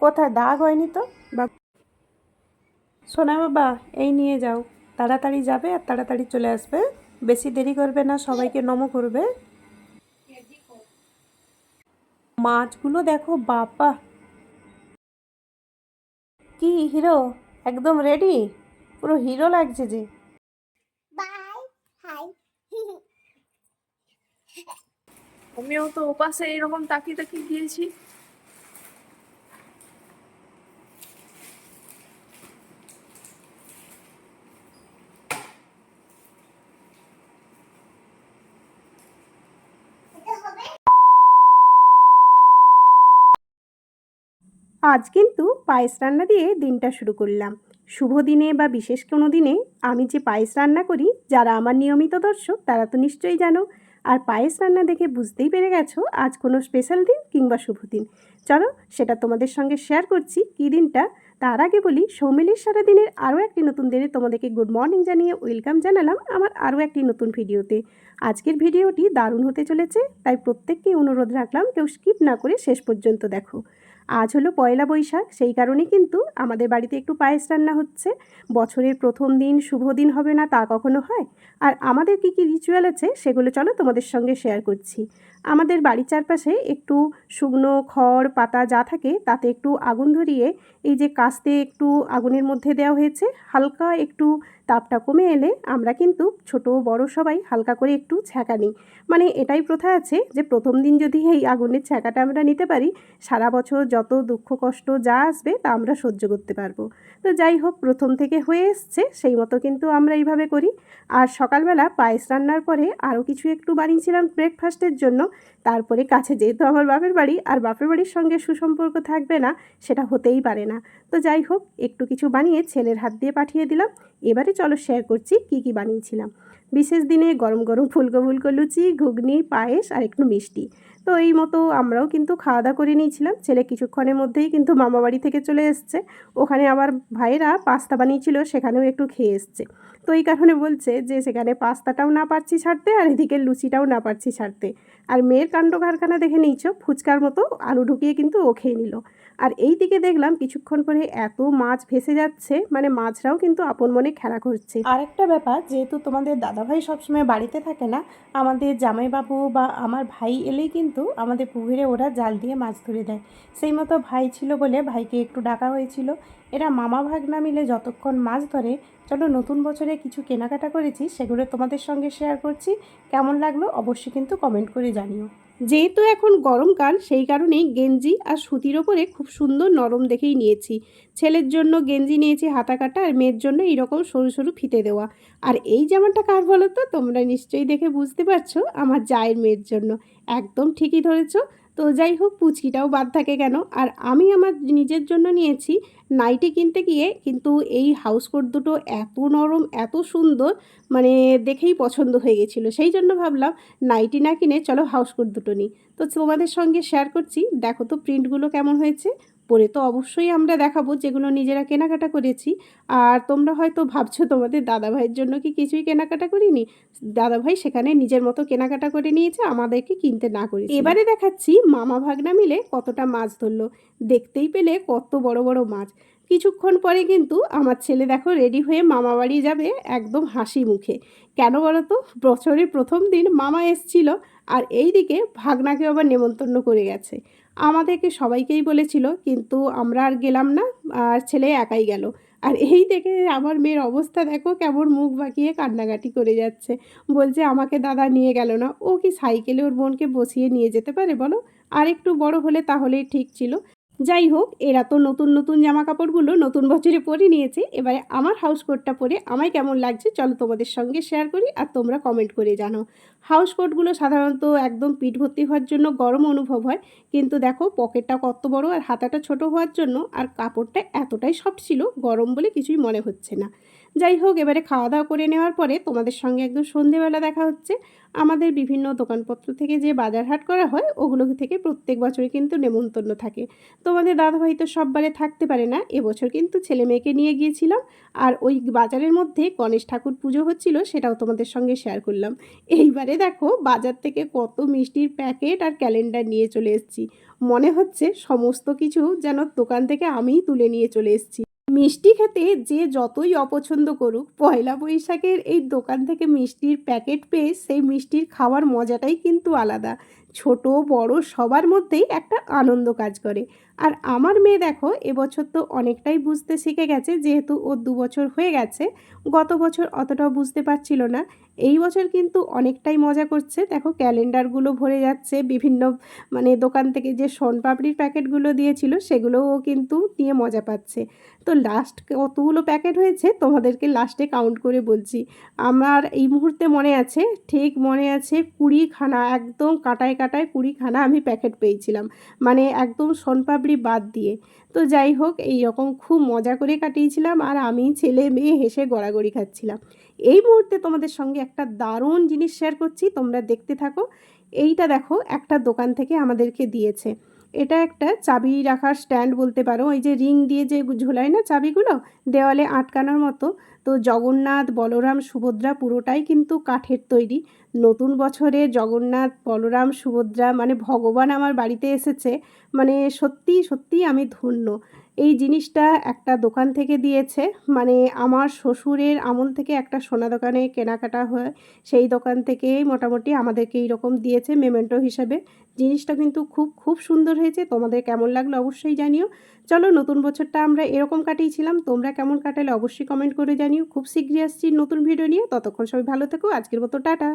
কোথায় দাগ হয়নি তো? বা সোনা বাবা এই নিয়ে যাও। তাড়াতাড়ি যাবে আর তাড়াতাড়ি চলে আসবে। বেশি দেরি করবে না সবাইকে নমো করবে। মাছগুলো দেখো বাবা। কি হিরো? একদম রেডি পুরো হিরো লাগছে যে। বাই হাই আমিও তো ওপাশে এরকম তাকিয়ে তাকিয়ে গিয়েছি। আজ কিন্তু পায়েস রান্না দিয়ে দিনটা শুরু করলাম। শুভ দিনে বা বিশেষ কোনো দিনে আমি যে পায়েস রান্না করি, যারা আমার নিয়মিত দর্শক, তারা তো নিশ্চয়ই জানো। আর পায়েস রান্না দেখে বুঝতেই পেরে গেছো, আজ কোনো স্পেশাল দিন কিংবা শুভ দিন। চলো, সেটা তোমাদের সঙ্গে শেয়ার করছি কী দিনটা। তার আগে বলি, সৌমিলির সারা দিনের আরও একটি নতুন দিনে তোমাদেরকে গুড মর্নিং জানিয়ে ওয়েলকাম জানালাম আমার আরও একটি নতুন ভিডিওতে। আজকের ভিডিওটি দারুণ হতে চলেছে, তাই প্রত্যেককেই অনুরোধ রাখলাম, কেউ স্কিপ না করে শেষ পর্যন্ত দেখো। আজ হলো পয়লা বৈশাখ, সেই কারণে কিন্তু আমাদের বাড়িতে একটু পায়েস রান্না হচ্ছে। বছরের প্রথম দিন, শুভ দিন হবে না তা কখনো হয়। আর আমাদের কী কী রিচুয়াল আছে সেগুলো চলো তোমাদের সঙ্গে শেয়ার করছি। আমাদের বাড়ির চারপাশে একটু শুকনো খড়, পাতা যা থাকে তাতে একটু আগুন ধরিয়ে এই যে কাস্তে একটু আগুনের মধ্যে দেওয়া হয়েছে, হালকা একটু তাপটা কমে এলে আমরা কিন্তু ছোট, বড় সবাই হালকা করে একটু ছ্যাঁকা নিই। মানে এটাই প্রথা আছে যে প্রথম দিন যদি এই আগুনের ছ্যাঁকাটা আমরা নিতে পারি, সারা বছর যত দুঃখ, কষ্ট যা আসবে তা আমরা সহ্য করতে পারব। তো যাই হোক, প্রথম থেকে হয়ে এসছে, সেই মতো কিন্তু আমরা এইভাবে করি। আর সকালবেলা পায়েস রান্নার পরে আরও কিছু একটু বানিয়েছিলাম ব্রেকফাস্টের জন্য। তারপরে কাছে যেহেতু আমার বাপের বাড়ি, আর বাপের বাড়ির সঙ্গে সুসম্পর্ক থাকবে না, সেটা হতেই পারে না। তো যাই হোক, একটু কিছু বানিয়ে ছেলের হাত দিয়ে পাঠিয়ে দিলাম। এবারে চলো শেয়ার করছি কি কি বানিয়েছিলাম। বিশেষ দিনে গরম গরম ফুলকো ফুলকো লুচি, ঘুগনি, পায়েস, আর একটু মিষ্টি। তো এই মতো আমরাও কিন্তু খাওয়া দাওয়া করে নিয়েছিলাম। ছেলে কিছুক্ষণের মধ্যেই কিন্তু মামা বাড়ি থেকে চলে এসছে। ওখানে আমার ভাইয়েরা পাস্তা বানিয়েছিল, সেখানেও একটু খেয়ে এসছে। তো এই কারণে বলছে যে, সেখানে পাস্তাটাও না পারছি ছাড়তে, আর এদিকে লুচিটাও না পারছি ছাড়তে। আর মেয়ের কাণ্ড কারখানা দেখে নিয়েছ, ফুচকার মতো আলু ঢুকিয়ে কিন্তু ও খেয়ে নিল। আর এই দিকে দেখলাম কিছুক্ষণ পরে এত মাছ ভেসে যাচ্ছে মানে মাছরাও কিন্তু আপন মনে খেলা করছে। আরেকটা ব্যাপার, যেহেতু তোমাদের দাদাভাই সবসময় বাড়িতে থাকে না, আমাদের জামাইবাবু বা আমার ভাই এলেই কিন্তু আমাদের পুকুরে ওরা জাল দিয়ে মাছ ধরে দেয়। সেই মতো ভাই ছিল বলে ভাইকে একটু ডাকা হয়েছিল। এরা মামা ভাগনা মিলে যতক্ষণ মাছ ধরে, চলো নতুন বছরে কিছু কেনাকাটা করেছি, সেগুলো তোমাদের সঙ্গে শেয়ার করছি। কেমন লাগল অবশ্যই কিন্তু কমেন্ট করে জানিও। যেহেতু এখন গরমকাল সেই কারণেই গেঞ্জি আর সুতির ওপরে খুব সুন্দর নরম দেখেই নিয়েছি। ছেলের জন্য গেঞ্জি নিয়েছি হাতা কাটা আর মেয়ের জন্য এরকম সরু সরু ফিতে দেওয়া। আর এই জামাটা কার বলো তো? তোমরা নিশ্চয়ই দেখে বুঝতে পারছ, আমার জায়ের মেয়ের জন্য। একদম ঠিকই ধরেছো। তো যাই হোক, পুচকিটাও বাদ থাকে কেন? আর আমি আমার নিজের জন্য নিয়েছি নাইটি কিনতে গিয়ে কিন্তু এই হাউস কোট দুটো এত নরম, এত সুন্দর মানে দেখেই পছন্দ হয়ে গেছিল। সেই জন্য ভাবলাম নাইটি না কিনে চলো হাউস কোট দুটো নিই। তো তোমাদের সঙ্গে শেয়ার করছি। দেখো তো প্রিন্টগুলো কেমন হয়েছে? পরে তো অবশ্যই আমরা দেখাবো যেগুলো নিজেরা কেনাকাটা করেছি। আর তোমরা হয়তো ভাবছ তোমাদের দাদাভাইয়ের জন্য কি কিছুই কেনাকাটা করিনি? দাদাভাই সেখানে নিজের মতো কেনাকাটা করে নিয়েছে আমাদেরকে কিনতে না করে এবারে দেখাচ্ছি মামা ভাগনা মিলে কতটা মাছ ধরলো। দেখতেই পেলে কত বড় বড় মাছ। কিছুক্ষণ পরে কিন্তু আমার ছেলে দেখো রেডি হয়ে মামা বাড়ি যাবে একদম হাসি মুখে। কেন বলো তো? বছরের প্রথম দিন মামা এসছিল আর এই দিকে ভাগনাকে আবার নেমন্তন্ন করে গেছে। আমাদেরকে সবাইকেই বলেছিল, কিন্তু আমরা আর গেলাম না, আর ছেলে একাই গেল। আর এই দেখে আমার মেয়ের অবস্থা দেখো, কেমন মুখ বাঁকিয়ে কান্নাকাটি করে যাচ্ছে। বলছে, আমাকে দাদা নিয়ে গেল না। ও কি সাইকেলে ওর বোনকে বসিয়ে নিয়ে যেতে পারে বলো? আর একটু বড় হলে তাহলেই ঠিক ছিল। যাই হোক, এরা তো নতুন নতুন জামা কাপড়গুলো নতুন বছরে পরে নিয়েছে। এবারে আমার হাউস কোটটা পরে আমায় কেমন লাগছে চলো তোমাদের সঙ্গে শেয়ার করি আর তোমরা কমেন্ট করে জানো। হাউস কোটগুলো সাধারণত একদম পিঠ ভর্তি হওয়ার জন্য গরম অনুভব হয়। কিন্তু দেখো পকেটটা কত বড় আর হাতাটা ছোট হওয়ার জন্য আর কাপড়টা এতটাই সফট ছিল, গরম বলে কিছুই মনে হচ্ছে না। যাই হোক, এবারে খাওয়া দাওয়া করে নেওয়ার পরে তোমাদের সঙ্গে একদম সন্ধেবেলা দেখা হচ্ছে। আমাদের বিভিন্ন দোকানপত্র থেকে যে বাজার হাট করা হয়, ওগুলো থেকে প্রত্যেক বছরই কিন্তু নেমন্তন্ন থাকে। তোমাদের দাদাভাই তো সববারে থাকতে পারে না। এবছর কিন্তু ছেলে মেয়েকে নিয়ে গিয়েছিলাম আর ওই বাজারের মধ্যে গণেশ ঠাকুর পুজো হচ্ছিল সেটাও তোমাদের সঙ্গে শেয়ার করলাম। এইবারে দেখো বাজার থেকে কত মিষ্টির প্যাকেট আর ক্যালেন্ডার নিয়ে চলে এসেছি। মনে হচ্ছে সমস্ত কিছু যেন দোকান থেকে আমিই তুলে নিয়ে চলে এসেছি। মিষ্টি খেতে যে যতই অপছন্দ করুক, পয়লা বৈশাখের এই দোকান থেকে মিষ্টির প্যাকেট পেয়ে সেই মিষ্টির খাওয়ার মজাটাই কিন্তু আলাদা। ছোট, বড় সবার মধ্যেই একটা আনন্দ কাজ করে। আর আমার মেয়ে দেখো এবছর তো অনেকটাই বুঝতে শিখে গেছে, যেহেতু ওর দু বছর হয়ে গেছে, গত বছর অতটাও বুঝতে পারছিল না। এই বছর কিন্তু অনেকটাই মজা করছে। দেখো ক্যালেন্ডারগুলো ভরে যাচ্ছে, বিভিন্ন মানে দোকান থেকে যে সোনপাপড়ির প্যাকেটগুলো দিয়েছিল, সেগুলোও ও কিন্তু নিয়ে মজা পাচ্ছে। তো লাস্ট কতগুলো প্যাকেট হয়েছে, তোমাদেরকে লাস্টে কাউন্ট করে বলছি। আমার এই মুহূর্তে মনে আছে, ঠিক মনে আছে, কুড়িখানা একদম কাটায় কাটায় কুড়িখানা আমি প্যাকেট পেয়েছিলাম। মানে একদম সোনপাপড়ি বাদ দিয়ে। তো যাই হোক, এই রকম খুব মজা করে কাটিয়েছিলাম আর আমি ছেলে মেয়ে হেসে গড়াগড়ি খাচ্ছিলাম। এই মুহূর্তে তোমাদের সঙ্গে একটা দারুণ জিনিস শেয়ার করছি, তোমরা দেখতে থাকো। এইটা দেখো, একটা দোকান থেকে আমাদেরকে দিয়েছে। এটা একটা চাবি রাখার স্ট্যান্ড বলতে পারো। ওই যে রিং দিয়ে যে ঝোলায় না চাবিগুলো, দেওয়ালে আটকানোর মতো। তো জগন্নাথ, বলরাম, সুভদ্রা পুরোটাই কিন্তু কাঠের তৈরি। নতুন বছরে জগন্নাথ, বলরাম, সুভদ্রা মানে ভগবান আমার বাড়িতে এসেছে মানে সত্যি সত্যি আমি ধন্য। এই জিনিসটা একটা দোকান থেকে দিয়েছে মানে আমার শ্বশুরের আমল থেকে একটা সোনা দোকানে কেনাকাটা হয়, সেই দোকান থেকেই মোটামুটি আমাদেরকে এইরকম দিয়েছে মেমেন্টো হিসাবে। জিনিসটা কিন্তু খুব খুব সুন্দর হয়েছে, তোমাদের কেমন লাগল অবশ্যই জানিও। চলো নতুন বছরটা আমরা এরকম কাটিয়েছিলাম, তোমরা কেমন কাটালে অবশ্যই কমেন্ট করে জানিও। খুব শীঘ্রই আসছি নতুন ভিডিও নিয়ে, ততক্ষণ সবাই ভালো থেকো, আজকের মতো টাটা।